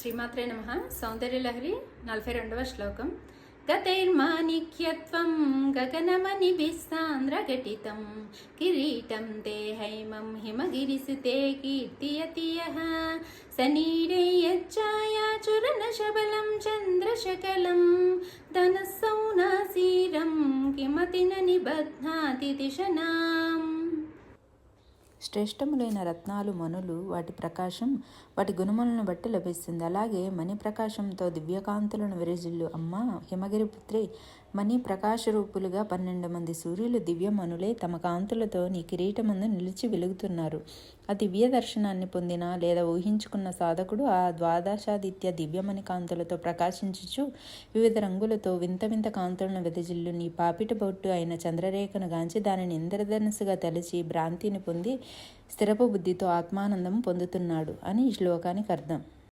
శ్రీమాత్రే నమ. సౌందర్యలహరి నలభై రెండవ శ్లోకం. గతైర్మాణిక్యత్వం గగనమనిభిస్తాంద్రఘటితం కిరీటం తే హైమం హిమగిరిసుతే కీర్తియతి యః చంద్రశకలం. ధనస్సౌనాసీరం కిమతి న నిబధ్నాతి దిశనాం శ్రేష్టములైన రత్నాలు మనులు వాటి ప్రకాశం వాటి గుణములను బట్టి లభిస్తుంది. అలాగే మణి ప్రకాశంతో దివ్యకాంతులను విరజిల్లు. అమ్మ హిమగిరి పుత్రి మణి ప్రకాశ రూపులుగా పన్నెండు మంది సూర్యులు దివ్యమనులే తమ కాంతులతో నీ కిరీటమందు నిలిచి వెలుగుతున్నారు. ఆ దివ్య దర్శనాన్ని పొందిన లేదా ఊహించుకున్న సాధకుడు ఆ ద్వాదశాదిత్య దివ్యమణి కాంతులతో ప్రకాశించుచు వివిధ రంగులతో వింత వింత కాంతులను వెదజిల్లు. నీ పాపిట బొట్టు అయిన చంద్రరేఖను గాంచి దానిని ఇంద్రధనస్సుగా తలిచి భ్రాంతిని పొంది స్థిరపు బుద్ధితో ఆత్మానందం పొందుతున్నాడు అని ఈ శ్లోకానికి అర్థం.